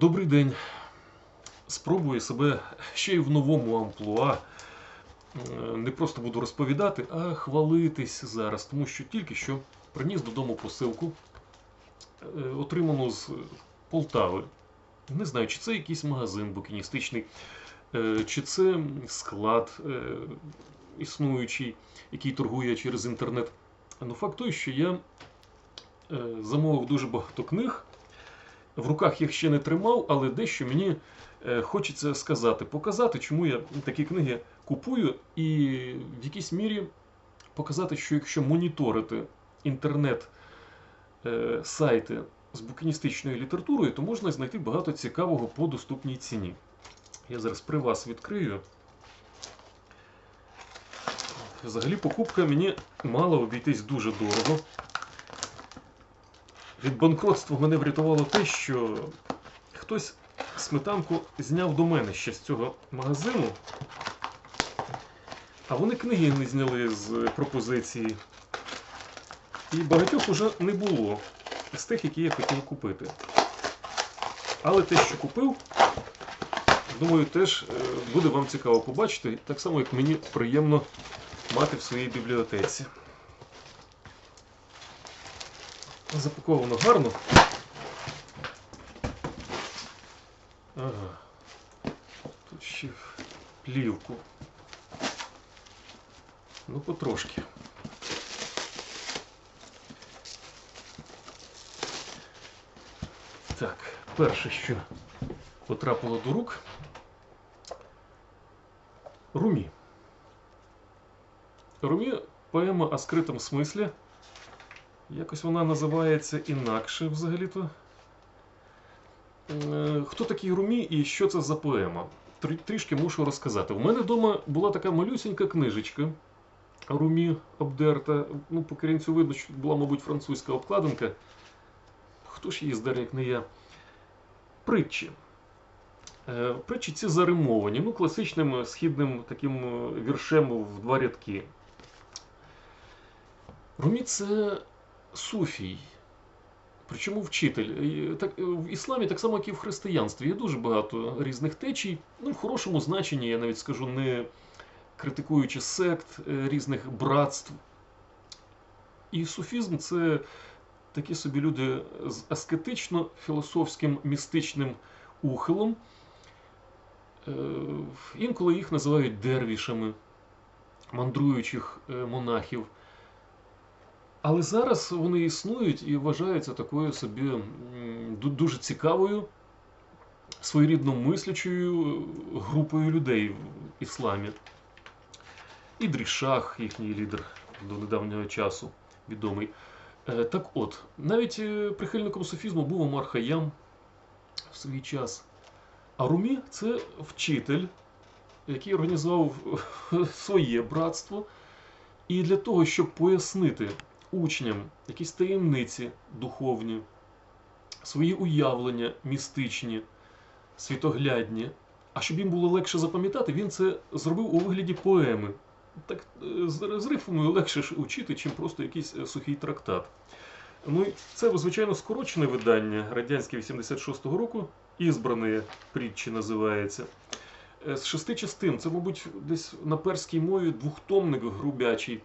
Добрий день. Спробую себе ще й в новому амплуа. Е, Не просто буду розповідати, а хвалитись зараз, тому що тільки що приніс додому посилку, е, отриману з Полтави. Не знаю, чи це якийсь магазин букіністичний, е, чи це склад існуючий, який торгує через інтернет. Ну, факт той, що я замовив дуже багато книг. В руках їх ще не тримав, але дещо мені е, хочеться сказати, показати, чому я такі книги купую, і в якійсь мірі показати, що якщо моніторити інтернет е, з букіністичною літературою, то можна знайти багато цікавого по доступній ціні. Я зараз при вас відкрию. Взагалі покупка мені мала обійтись дуже дорого. Від банкротства мене врятувало те, що хтось сметанку зняв до мене ще з цього магазину, а вони книги не зняли з пропозиції. І багатьох уже не було з тих, які я хотів купити. Але те, що купив, думаю, теж е, буде вам цікаво побачити, так само, як мені приємно мати в своїй бібліотеці. Запаковано гарно. Ага. Тут ще плівку. Ну, потрошки. Так, перше, що потрапило до рук. Румі. Румі поема о скритому смислі. Якось вона називається інакше взагалі-то. Е, Хто такий Румі і що це за поема? Трішки мушу розказати. У мене вдома була така малюсінька книжечка Румі обдерта. Ну, по корінцю видно, що була, мабуть, французька обкладинка. Хто ж її здер, як не я? Притчі. Е, Притчі ці заримовані, ну, класичним східним таким е, віршем в два рядки. Румі це суфій. Причому вчитель. Так, е, в ісламі, так само, як і в християнстві, є дуже багато різних течій. Ну, в хорошому значенні, я навіть скажу, не критикуючи сект, е, різних братств. І суфізм це такі собі люди з аскетично-філософським містичним ухилом. Е, Інколи їх називають дервішами, мандруючих е, монахів. Але зараз вони існують і вважаються такою собі дуже цікавою, своєрідно мислячою групою людей в ісламі. Ідріс Шах, їхній лідер до недавнього часу, відомий. Е, Так от, навіть е, прихильником суфізму був Омар Хаям в свій час. А Румі це вчитель, який організував своє братство. І для того, щоб пояснити учням якісь таємниці духовні, свої уявлення містичні, світоглядні, а щоб їм було легше запам'ятати, він це зробив у вигляді поеми. Так е, з рифмою легше учити, чим просто якийсь е, сухий трактат. Ну, це, звичайно, скорочене видання радянське 86-го року, ізбране притчі називається. Е, З шести частин, це, мабуть, десь на перській мові двохтомник грубячий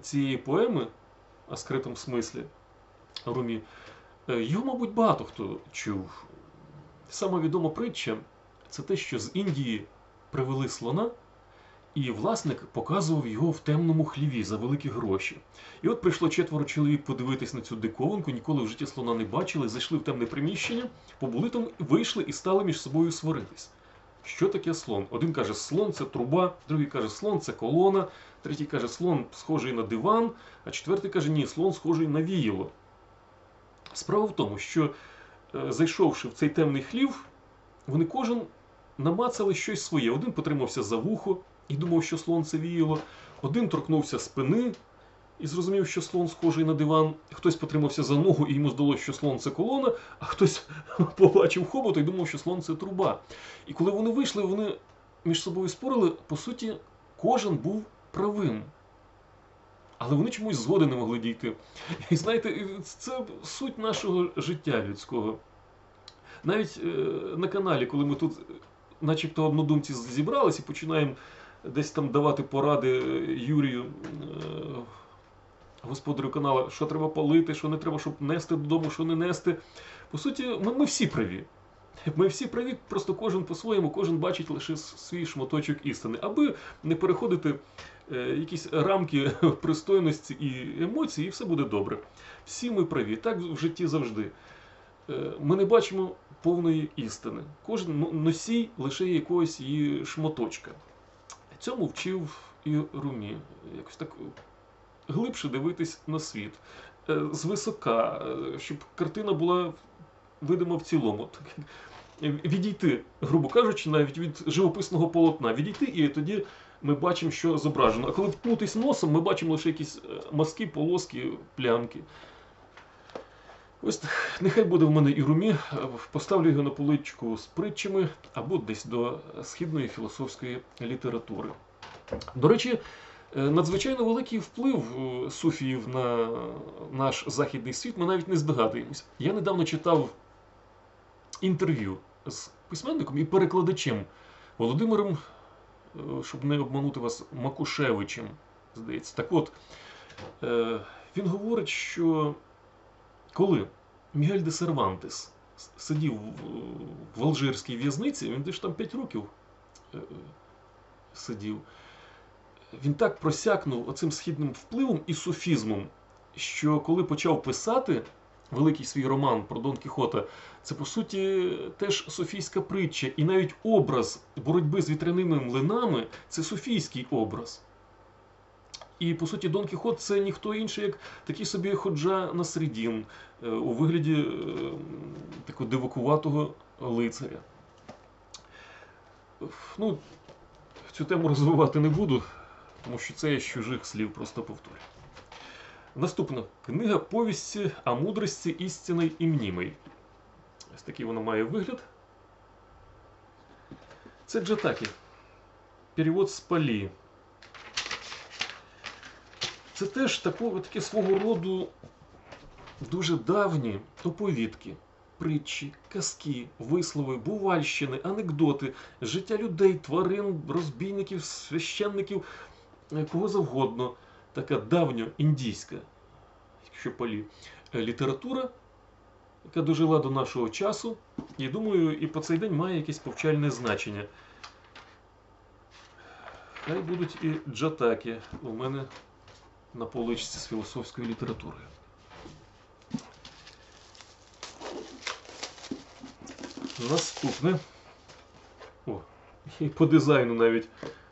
цієї поеми о скритому смислі Румі. Е, Його, мабуть, багато хто чув. Сама відома притча це те, що з Індії привели слона, і власник показував його в темному хліві за великі гроші. І от прийшло четверо чоловік подивитись на цю диковинку, ніколи в житті слона не бачили, зайшли в темне приміщення, побули там, вийшли і стали між собою сваритись. Що таке слон? Один каже, слон це труба, другий каже, слон це колона, третій каже, слон схожий на диван, а четвертий каже, ні, слон схожий на віяло. Справа в тому, що е, зайшовши в цей темний хлів, вони кожен намацали щось своє. Один потримався за вухо і думав, що слон це віяло, один торкнувся спини і зрозумів, що слон схожий на диван, хтось потримався за ногу і йому здалося, що слон це колона, а хтось побачив хобота і думав, що слон це труба. І коли вони вийшли, вони між собою спорили, по суті, кожен був правим. Але вони чомусь згоди не могли дійти. І знаєте, це суть нашого життя людського. навіть е, на каналі, коли ми тут, начебто, однодумці з- зібрались і починаємо десь там давати поради е, Юрію, е, господарю каналу, що треба палити, що не треба, щоб нести додому, що не нести. По суті, ми, ми всі праві. Ми всі праві, просто кожен по-своєму, кожен бачить лише свій шматочок істини, аби не переходити е, якісь рамки пристойності і емоцій, і все буде добре. Всі ми праві, так в житті завжди. Е, Ми не бачимо повної істини. Кожен носій лише якогось її шматочка. Цьому вчив і Румі. Якось так глибше дивитись на світ. Е, Звисока, е, щоб картина була видима в цілому. Е, Відійти, грубо кажучи, навіть від живописного полотна, відійти, і тоді ми бачимо, що зображено. А коли вткнутись носом, ми бачимо лише якісь мазки, полоски, плямки. Ось нехай буде в мене і румі. Поставлю його на поличку з притчами або десь до східної філософської літератури. До речі, надзвичайно великий вплив е, суфіїв на наш західний світ ми навіть не здогадуємося. Я недавно читав інтерв'ю з письменником і перекладачем Володимиром, е, щоб не обманути вас, Макушевичем, здається. Так от, е, він говорить, що коли Мігель де Сервантес сидів в- Алжирській в'язниці, він десь там 5 років е, сидів, він так просякнув оцим східним впливом і суфізмом, що коли почав писати великий свій роман про Дон Кіхота, це по суті теж софійська притча, і навіть образ боротьби з вітряними млинами це софійський образ. І по суті, Дон Кіхот це ніхто інший, як такий собі ходжа на середін е, у вигляді е, такого дивакуватого лицаря. Ну, цю тему розвивати не буду, тому що це я з чужих слів просто повторю. Наступна книга повісті о мудрості істинної і мнімої. Ось такий вона має вигляд. Це Джатакі. Перевод з Палі. Це теж такого, таке свого роду дуже давні оповідки, притчі, казки, вислови, бувальщини, анекдоти, життя людей, тварин, розбійників, священників, кого завгодно. Така давньоіндійська, якщо палі, е, література, яка дожила до нашого часу, і думаю, і по цей день має якесь повчальне значення. Хай будуть і джатаки у мене на поличці з філософською літературою. Наступне. О, і по дизайну навіть.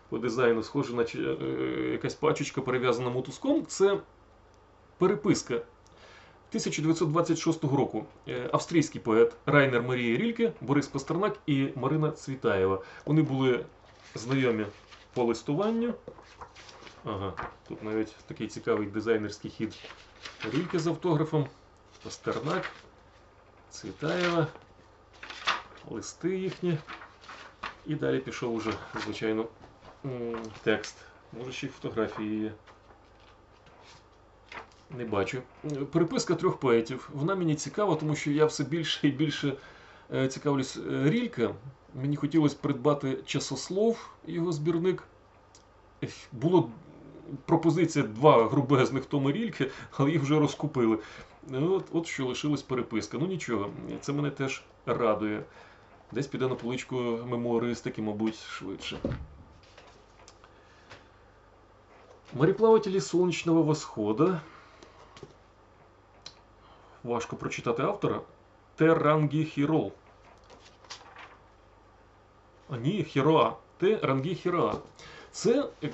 По дизайну схоже, наче е, якась пачечка перев'язана мотузком. Це переписка 1926 року. Е, Австрійський поет Райнер Марія Рільке, Борис Пастернак і Марина Цвітаєва. Вони були знайомі по листуванню. Ага, тут навіть такий цікавий дизайнерський хід. Рільке з автографом, Пастернак, Цвітаєва, листи їхні. І далі пішов уже, звичайно, текст. Може ще й фотографії є. Не бачу. Е, Переписка трьох поетів. Вона мені цікава, тому що я все більше і більше е, цікавлюсь е, Рілька. Мені хотілося придбати часослов, його збірник. Було пропозиція два грубезних томи Рільки, але їх вже розкупили. Ну, От, от що лишилась переписка. Ну нічого, це мене теж радує. Десь піде на поличку мемуаристики, мабуть, швидше. Мореплавателі сонячного восхода. Важко прочитати автора. Терангі Хірол. А ні, Хіроа. Хіроа. Це е,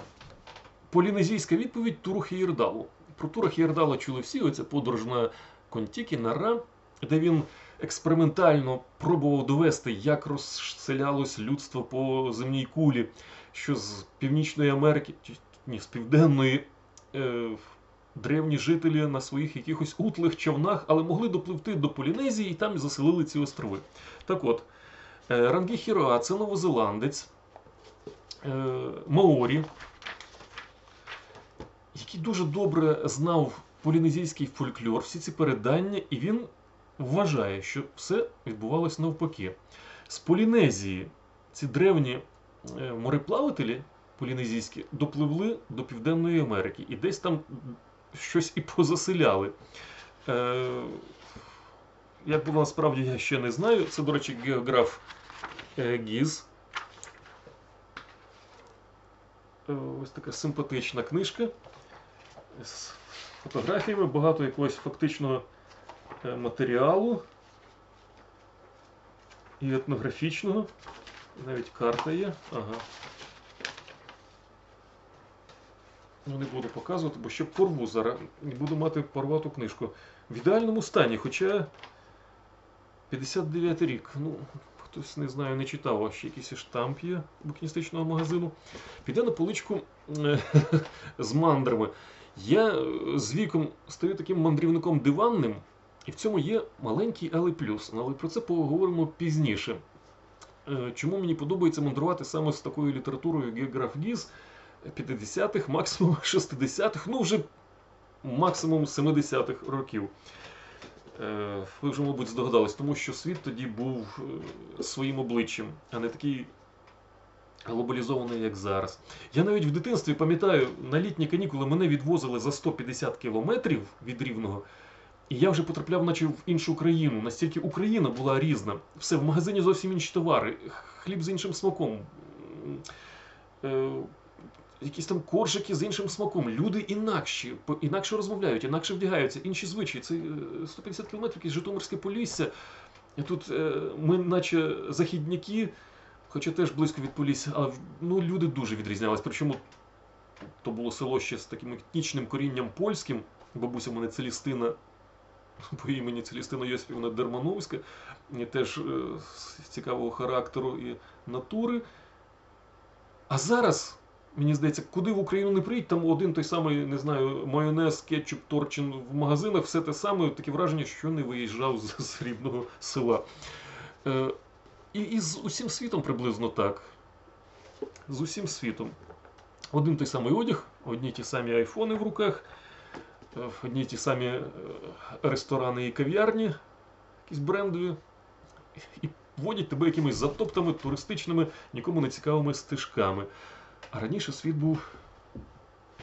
полінезійська відповідь Туру Хієрдалу. Про Тура Хієрдала чули всі. Оце подорож на Контікі, на Ра, де він експериментально пробував довести, як розселялось людство по земній кулі, що з Північної Америки, ні, з Південної е, древні жителі на своїх якихось утлих човнах, але могли допливти до Полінезії і там заселили ці острови. Так от, е, Рангі це новозеландець, е, Маорі, який дуже добре знав полінезійський фольклор, всі ці передання, і він вважає, що все відбувалось навпаки. З Полінезії ці древні е, мореплавателі полінезійські допливли до Південної Америки і десь там щось і позаселяли. Е, як було насправді, я ще не знаю. Це, до речі, географ е, Гіз. Е, Ось така симпатична книжка з фотографіями, багато якогось фактичного е, матеріалу і етнографічного. Навіть карта є. Ага. Ну, не буду показувати, бо ще порву зараз. І буду мати порвату книжку. В ідеальному стані, хоча 59 рік. Ну, хтось не знаю, не читав, а ще якийсь штамп є букіністичного магазину. Піде на поличку е, з мандрами. Я е, з віком стаю таким мандрівником диванним, і в цьому є маленький, але плюс. Але про це поговоримо пізніше. Е, Чому мені подобається мандрувати саме з такою літературою Географ Гіз 50-х, максимум 60-х, ну вже максимум 70-х років. Е, Ви вже, мабуть, здогадались, тому що світ тоді був е, своїм обличчям, а не такий глобалізований, як зараз. Я навіть в дитинстві пам'ятаю, на літні канікули мене відвозили за 150 кілометрів від Рівного, і я вже потрапляв, наче в іншу країну. Настільки Україна була різна. Все, в магазині зовсім інші товари, хліб з іншим смаком. Е, Якісь там коржики з іншим смаком. Люди інакші, інакше розмовляють, інакше вдягаються, інші звичаї. Це е, 150 кілометрів, якесь Житомирське Полісся. І тут е, ми, наче західняки, хоча теж близько від Полісся, але ну, люди дуже відрізнялись. Причому то було село ще з таким етнічним корінням польським. Бабуся мене Целістина по імені Целістина Йосипівна Дермановська, і теж е, з цікавого характеру і натури. А зараз, мені здається, куди в Україну не приїдь, там один той самий, не знаю, майонез, кетчуп, торчин в магазинах, все те саме, таке враження, що не виїжджав з, з рідного села. Е, і, і з усім світом приблизно так. З усім світом. Один той самий одяг, одні ті самі айфони в руках, е, одні ті самі е, ресторани і кав'ярні, якісь брендові, і водять тебе якимись затоптами, туристичними, нікому не цікавими стежками. Раніше світ був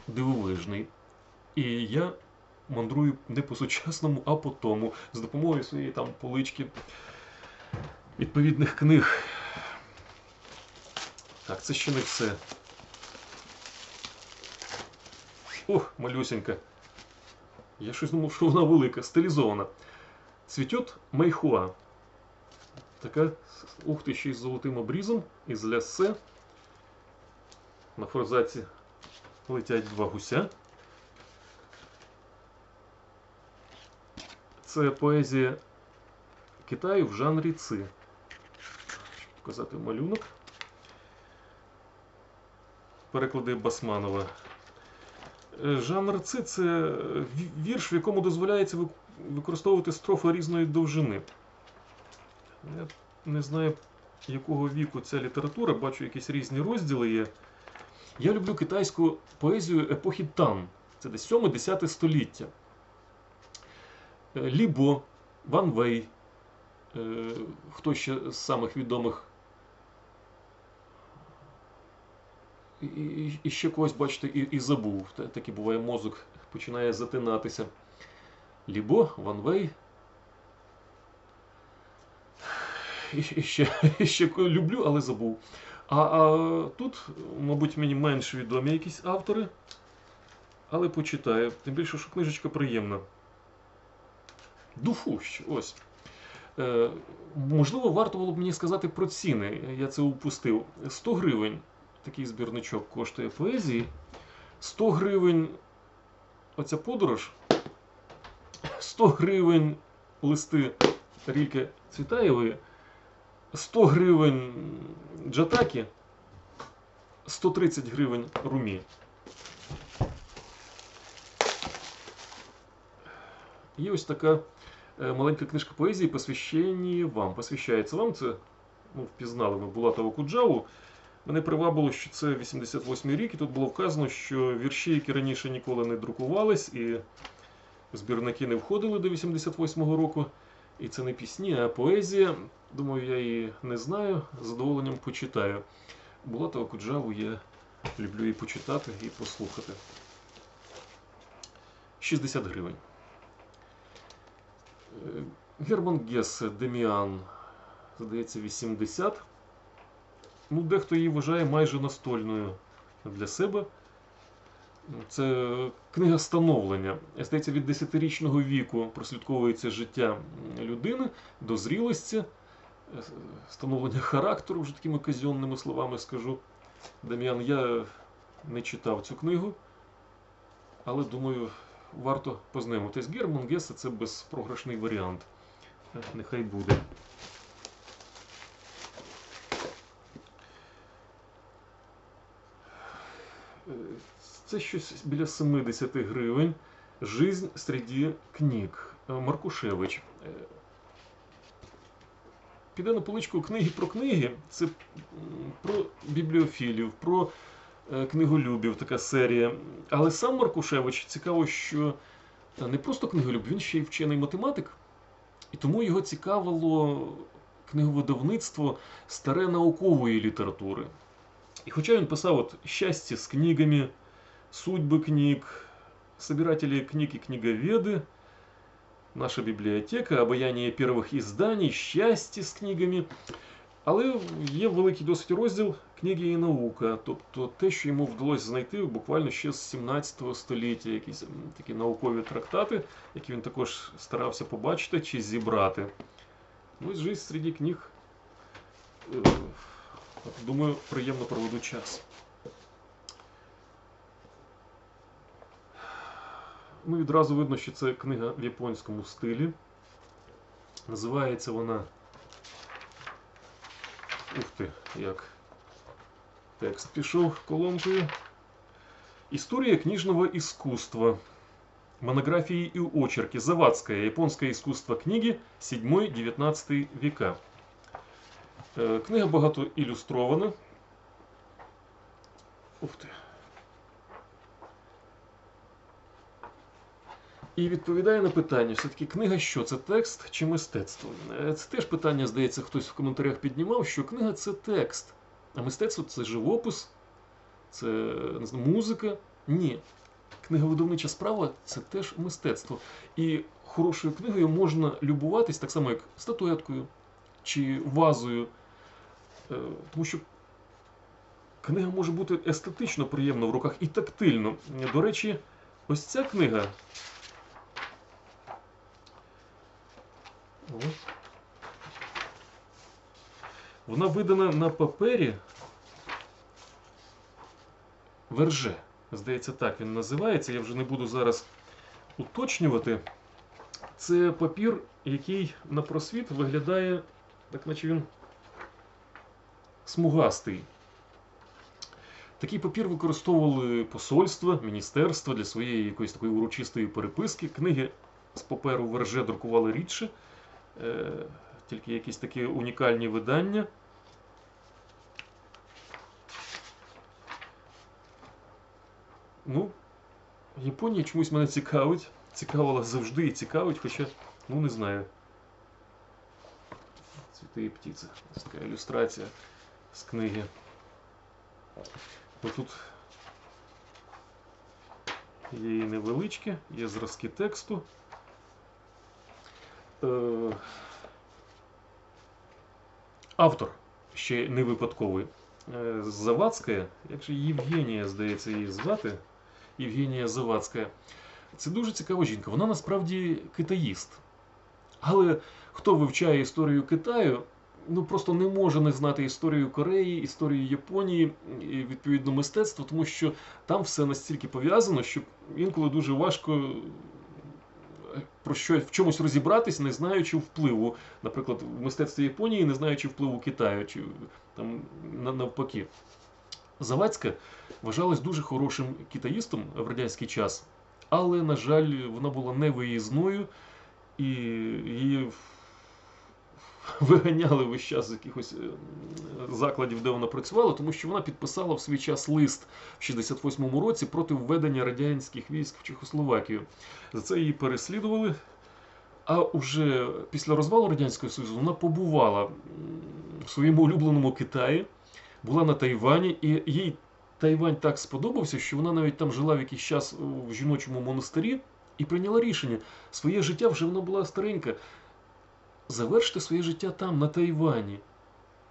дивовижний. І я мандрую не по сучасному, а по тому, з допомогою своєї там полички відповідних книг. Так, це ще не все. Ох, малюсенька. Я щось думав, що вона велика, стилізована. Цвітет майхуа. Така, ух ти, ще й з золотим обрізом, із лясе. На форзаці летять два гуся. Це поезія Китаю в жанрі ци. Щоб показати малюнок. Переклади Басманова. Е, Жанр ци це вірш, в якому дозволяється використовувати строфи різної довжини. Я не знаю, якого віку ця література, бачу, якісь різні розділи є. Я люблю китайську поезію епохи Тан. Це десь 7-10 століття. Е, Лібо, Ван Вей, е, хто ще з самих відомих. І, і, ще когось, бачите, і, і забув. Такий буває мозок починає затинатися. Лібо, Ван Вей. І, і ще, і ще люблю, але забув. А, а тут, мабуть, мені менш відомі якісь автори. Але почитаю. Тим більше, що книжечка приємна. Дуфущ, ось. Е, можливо, варто було б мені сказати про ціни. Я це упустив. 100 гривень такий збірничок коштує поезії. 100 гривень оця подорож. 100 гривень листи Рільки Цвітаєвої. 100 гривень Джатакі. 130 гривень Румі. Є ось така е, маленька книжка поезії посвящені вам. Посвящається вам це, ну, впізнали ми Булатову Куджаву. Мене привабило, що це 88 рік, і тут було вказано, що вірші, які раніше ніколи не друкувались, і збірники не входили до 88-го року, І це не пісні, а поезія. Думаю, я її не знаю, з задоволенням почитаю. Булата Окуджаву я люблю і почитати, і послухати. 60 гривень. Е, Герман Гесе Деміан, здається, 80. Ну, дехто її вважає майже настольною для себе. Це книга становлення. Здається, від 10-річного віку прослідковується життя людини до зрілості, становлення характеру, вже такими казенними словами скажу. Дем'ян, я не читав цю книгу, але думаю, варто познайомитись. Герман Гесе це безпрограшний варіант. Нехай буде. Це щось біля 70 гривень. Жизнь среди книг. Маркушевич. Піде на поличку книги про книги. Це про бібліофілів, про е, книголюбів, така серія. Але сам Маркушевич цікаво, що не просто книголюб, він ще й вчений математик. І тому його цікавило книговидавництво старе наукової літератури. І хоча він писав от «Щастя з книгами», «Судьби книг», «Собиратели книг и книговеды», «Наша бібліотека», «Обаяние первых изданий», «Щастя з книгами». Але є великий досить розділ книги і наука, тобто те, що йому вдалося знайти буквально ще з 17 століття, якісь такі наукові трактати, які він також старався побачити чи зібрати. Ну і жизнь серед книг. е, Думаю, приємно проведу час. Ну, відразу видно, що це книга в японському стилі. Називається вона. Ух ти, як текст пішов колонкою. История книжного искусства. Монографии и очерки. Завадское. Японское искусство книги 7-19 века. Е, Книга багато ілюстрована. Ух ти. І відповідає на питання, все-таки книга що? Це текст чи мистецтво? Е, Це теж питання, здається, хтось в коментарях піднімав, що книга це текст, а мистецтво це живопис, це не знаю, музика. Ні. Книговидавнича справа це теж мистецтво. І хорошою книгою можна любуватись так само, як статуеткою чи вазою. Е, Тому що книга може бути естетично приємна в руках і тактильно. До речі, ось ця книга. О. Вона видана на папері верже. Здається, так він називається. Я вже не буду зараз уточнювати. Це папір, який на просвіт виглядає, так наче він смугастий. Такий папір використовували посольства, міністерства для своєї якоїсь такої урочистої переписки. Книги з паперу верже друкували рідше, тільки якісь такі унікальні видання. Ну, Японія чомусь мене цікавить. Цікавила завжди і цікавить, хоча, ну не знаю. Цвіти і птиці. Ось така ілюстрація з книги. Ось тут є і невеличкі, є зразки тексту. Е, Автор ще не випадковий. Е, Завадська, як же Євгенія, здається, її звати. Євгенія Завадська. Це дуже цікава жінка. Вона насправді китаїст. Але хто вивчає історію Китаю, ну просто не може не знати історію Кореї, історію Японії і відповідно мистецтво, тому що там все настільки пов'язано, що інколи дуже важко про що в чомусь розібратись, не знаючи впливу, наприклад, в мистецтві Японії, не знаючи впливу Китаю, чи там навпаки. Завадська вважалась дуже хорошим китаїстом в радянський час, але, на жаль, вона була невиїзною і її виганяли весь час з якихось е, закладів, де вона працювала, тому що вона підписала в свій час лист в 68-му році проти введення радянських військ в Чехословакію. За це її переслідували. А уже після розвалу Радянського Союзу вона побувала в своєму улюбленому Китаї, була на Тайвані, і їй Тайвань так сподобався, що вона навіть там жила в якийсь час в жіночому монастирі і прийняла рішення. Своє життя вже вона була старенька. Завершити своє життя там, на Тайвані.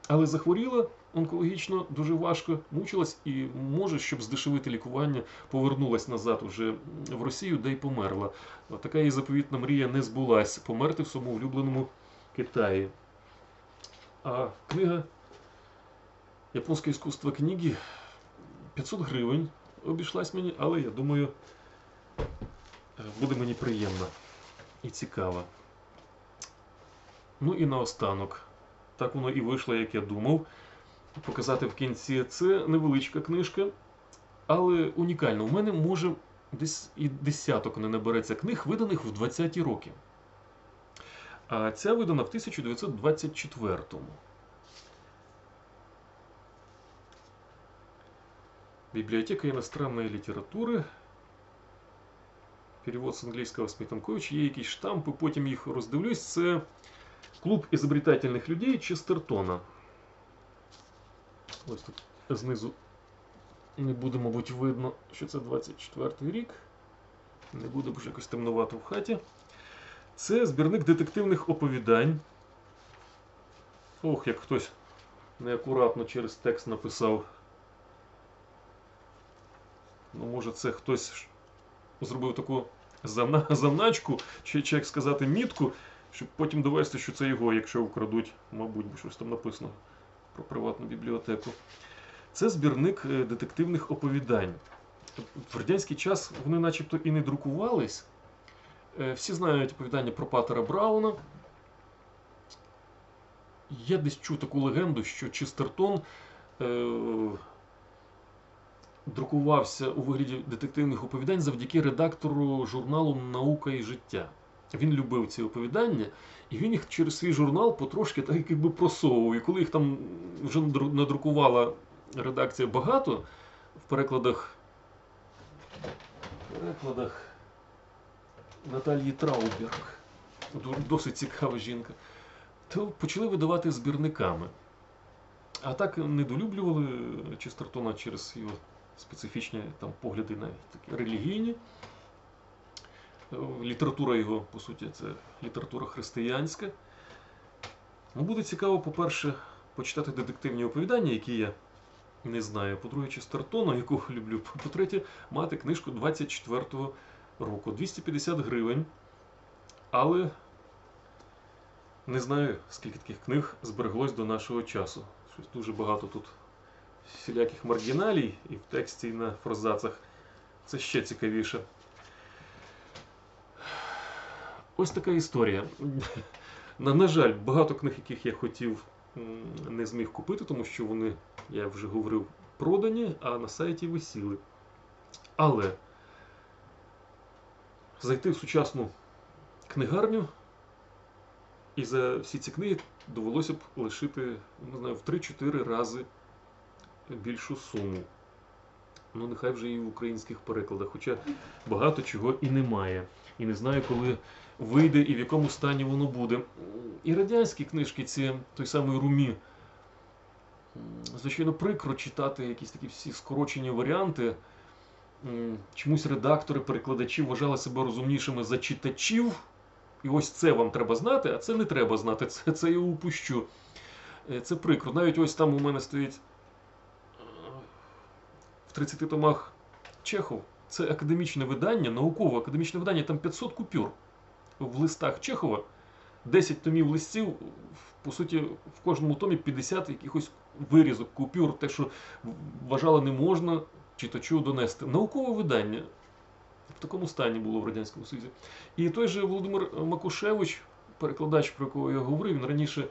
Але захворіла онкологічно дуже важко, мучилась і може, щоб здешевити лікування, повернулась назад уже в Росію, де й померла. Така її заповітна мрія не збулась померти в своєму улюбленому Китаї. А книга Японське іскусство книги 500 гривень обійшлась мені, але я думаю, е, буде мені приємна і цікава. Ну і наостанок. Так воно і вийшло, як я думав. Показати в кінці це невеличка книжка, але унікальна. У мене може десь і десяток не набереться книг, виданих в 20-ті роки. А ця видана в 1924-му. Библиотека иностранной літератури. Перевод з англійського Смітанкович. Є якісь штампи, потім їх роздивлюсь. Це клуб ізобретательних людей Честертона. Ось тут знизу не буде, мабуть, видно, що це 24 рік. Не буде, бо ж якось темнувато в хаті. Це збірник детективних оповідань. Ох, як хтось неакуратно через текст написав. Ну, може, це хтось зробив таку завна- завначку, чи, чи як сказати, мітку, щоб потім довести, що це його, якщо вкрадуть, мабуть, бо щось там написано про приватну бібліотеку. Це збірник е, детективних оповідань. В радянський час вони начебто і не друкувались. Е, Всі знають оповідання про Патера Брауна. Я десь чув таку легенду, що Честертон е, друкувався у вигляді детективних оповідань завдяки редактору журналу Наука і життя. Він любив ці оповідання, і він їх через свій журнал потрошки так якби просовував. І коли їх там вже надрукувала редакція багато в перекладах, в перекладах Наталії Трауберг, досить цікава жінка, то почали видавати збірниками. А так недолюблювали Честертона через його специфічні там, погляди на такі релігійні. Література його, по суті, це література християнська. Ну, буде цікаво, по-перше, почитати детективні оповідання, які я не знаю. По-друге, Честертона, якого люблю. По-третє, мати книжку 24-го року. 250 гривень. Але не знаю, скільки таких книг збереглось до нашого часу. Щось дуже багато тут всіляких маргіналій і в тексті, і на фразацах. Це ще цікавіше. Ось така історія. На, на жаль, багато книг, яких я хотів, не зміг купити, тому що вони, я вже говорив, продані, а на сайті висіли. Але зайти в сучасну книгарню і за всі ці книги довелося б лишити не знаю, в 3-4 рази більшу суму. Ну, нехай вже і в українських перекладах, хоча багато чого і немає. І не знаю, коли вийде і в якому стані воно буде. І радянські книжки, ці той самий Румі. Звичайно, прикро читати якісь такі всі скорочені варіанти. Чомусь редактори, перекладачі вважали себе розумнішими за читачів. І ось це вам треба знати, а це не треба знати. Це, це я упущу. Е, Це прикро. Навіть ось там у мене стоїть е, в 30 томах Чехов. Це академічне видання, наукове академічне видання, там 500 купюр в листах Чехова, 10 томів листів, по суті, в кожному томі 50 якихось вирізок, купюр, те, що вважали не можна читачу донести. Наукове видання в такому стані було в Радянському Союзі. І той же Володимир Макушевич, перекладач, про якого я говорив, він раніше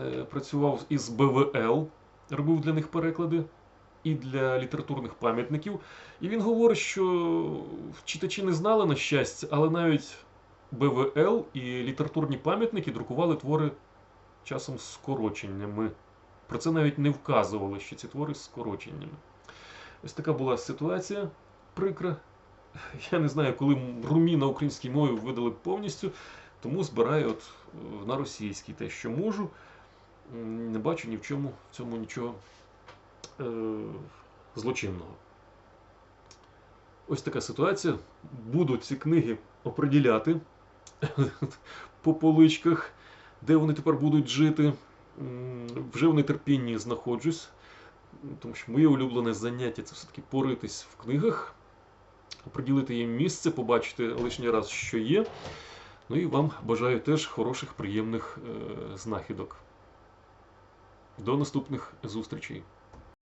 е, працював із БВЛ, робив для них переклади і для літературних пам'ятників. І він говорить, що читачі не знали на щастя, але навіть БВЛ і літературні пам'ятники друкували твори часом з скороченнями. Про це навіть не вказували, що ці твори з скороченнями. Ось така була ситуація прикра. Я не знаю, коли Румі на українській мові видали повністю. Тому збираю от е, на російській те, що можу. Не бачу ні в чому в цьому нічого е, злочинного. Ось така ситуація. Буду ці книги оприділяти по поличках, де вони тепер будуть жити. Вже в нетерпінні знаходжусь, тому що моє улюблене заняття це все-таки поритись в книгах, оприділити їм місце, побачити лишній раз, що є. Ну і вам бажаю теж хороших, приємних е, знахідок. До наступних зустрічей.